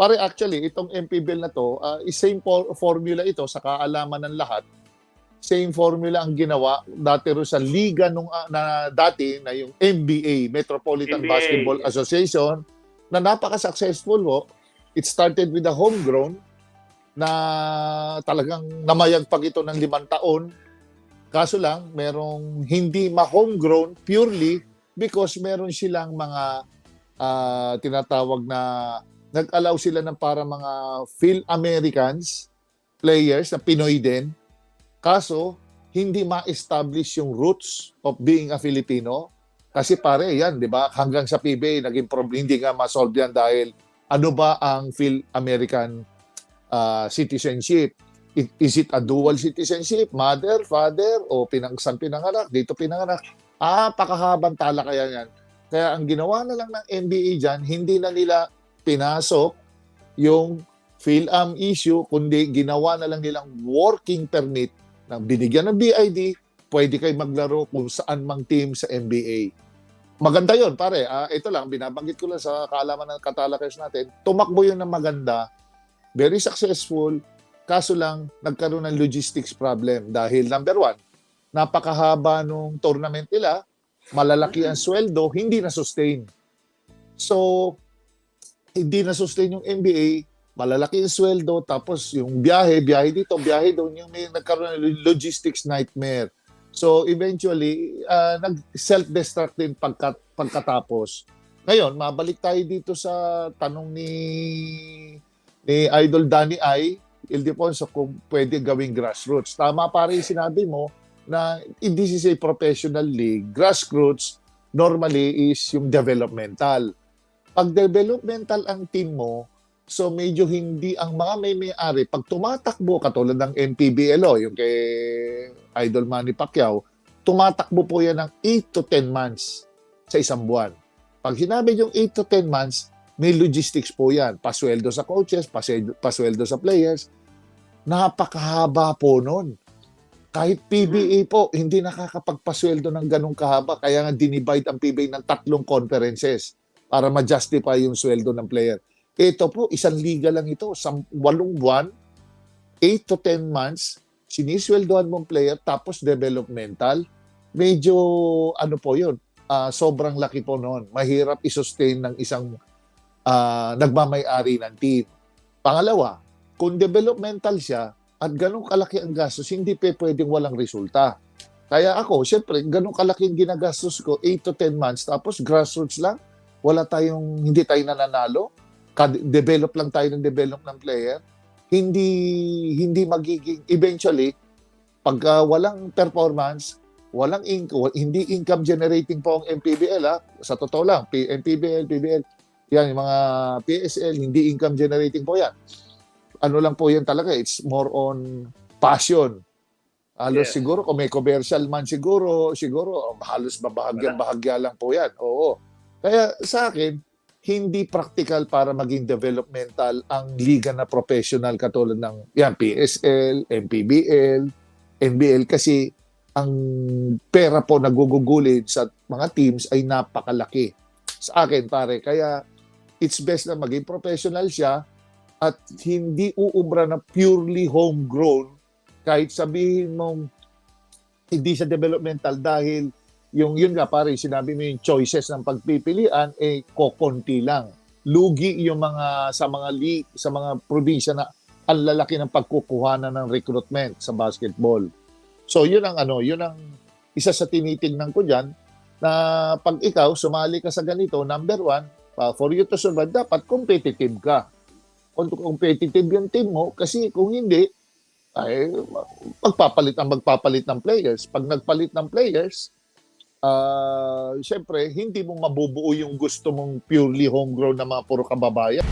Pare actually, itong MPBL na to, uh, same for- formula ito sa kaalaman ng lahat. Same formula ang ginawa dati ro sa liga nung ah, na dati na yung NBA, Metropolitan NBA. Basketball Association na napaka-successful ho. It started with a homegrown na talagang namayagpag ito ng limang taon. Kaso lang, merong hindi ma-homegrown purely because meron silang mga ah, tinatawag na nag-allow sila ng para mga Phil Americans players na Pinoy din. Kaso, hindi ma-establish yung roots of being a Filipino. Kasi pare, yan, di ba? Hanggang sa PBA, naging problem, hindi nga ma-solve yan dahil ano ba ang Phil American ah, citizenship? Is it a dual citizenship? Mother, father, o pinangsan pinanganak? Dito pinanganak? Ah, pakahabang tala kaya yan. Kaya ang ginawa na lang ng NBA dyan, hindi na nila pinasok yung PhilAm issue, kundi ginawa na lang nilang working permit na binigyan ng BID, pwede kayo maglaro kung saan mang team sa NBA. Maganda yon pare. Ah, ito lang, binabanggit ko lang sa kaalaman ng katalakers natin. Tumakbo yun ng maganda, very successful, kaso lang nagkaroon ng logistics problem dahil number one, napakahaba nung tournament nila, malalaki ang sweldo, hindi na sustain. So, hindi na sustain yung NBA, malalaki yung sweldo, tapos yung biyahe, biyahe dito, biyahe doon, yung may nagkaroon ng logistics nightmare. So, eventually, ah, nag-self-destruct din pagkat, pagkatapos. Ngayon, mabalik tayo dito sa tanong ni ni Idol Danny I, Ildefonso, kung pwede gawing grassroots. Tama pare yung sinabi mo na this is a professional league. Grassroots normally is yung developmental. Pag developmental ang team mo, so medyo hindi ang mga may may-ari, pag tumatakbo, katulad ng NPBLO, yung kay Idol Manny Pacquiao, tumatakbo po yan ng 8 to 10 months sa isang buwan. Pag sinabi yung 8 to 10 months, may logistics po yan. Pasweldo sa coaches, pasweldo sa players. Napakahaba po nun. Kahit PBA po, hindi nakakapagpasweldo ng ganong kahaba. Kaya nga dinivide ang PBA ng tatlong conferences para ma-justify yung sweldo ng player. Ito po, isang liga lang ito. Sa walong buwan, 8 to 10 months, sinisweldohan mong player, tapos developmental. Medyo, ano po yun, ah, sobrang laki po noon. Mahirap isustain ng isang ah, nagmamay-ari ng team. Pangalawa, kung developmental siya at ganun kalaki ang gastos, hindi pa pwedeng walang resulta. Kaya ako, syempre, ganun kalaki ang ginagastos ko, 8 to 10 months, tapos grassroots lang, wala tayong, hindi tayo nananalo, develop lang tayo ng develop ng player, hindi, hindi magiging, eventually, pagka walang performance, walang income, hindi income generating po ang MPBL ha. Sa totoo lang, P- MPBL, PBL, yan, yung mga PSL, hindi income generating po yan. Ano lang po yan talaga, it's more on passion. Halos Yes. siguro, kung may commercial man siguro, siguro, halos babahagyan-bahagya lang po yan. Oo. Kaya sa akin, hindi practical para maging developmental ang liga na professional katulad ng yan, PSL, MPBL, NBL kasi ang pera po nagugugulid sa mga teams ay napakalaki. Sa akin pare, kaya it's best na maging professional siya at hindi uubra na purely homegrown kahit sabihin mong hindi siya developmental dahil yung yun nga pare, sinabi mo yung choices ng pagpipilian eh kokonti lang. Lugi yung mga sa mga league, sa mga probinsya na ang lalaki ng pagkukuhanan ng recruitment sa basketball. So yun ang ano, yun ang isa sa tinitingnan ko diyan na pag ikaw sumali ka sa ganito, number one, for you to survive, dapat competitive ka. Kung competitive yung team mo, kasi kung hindi, ay magpapalit ang magpapalit ng players. Pag nagpalit ng players, ah, syempre, hindi mo mabubuo yung gusto mong purely homegrown na mga puro kababayan.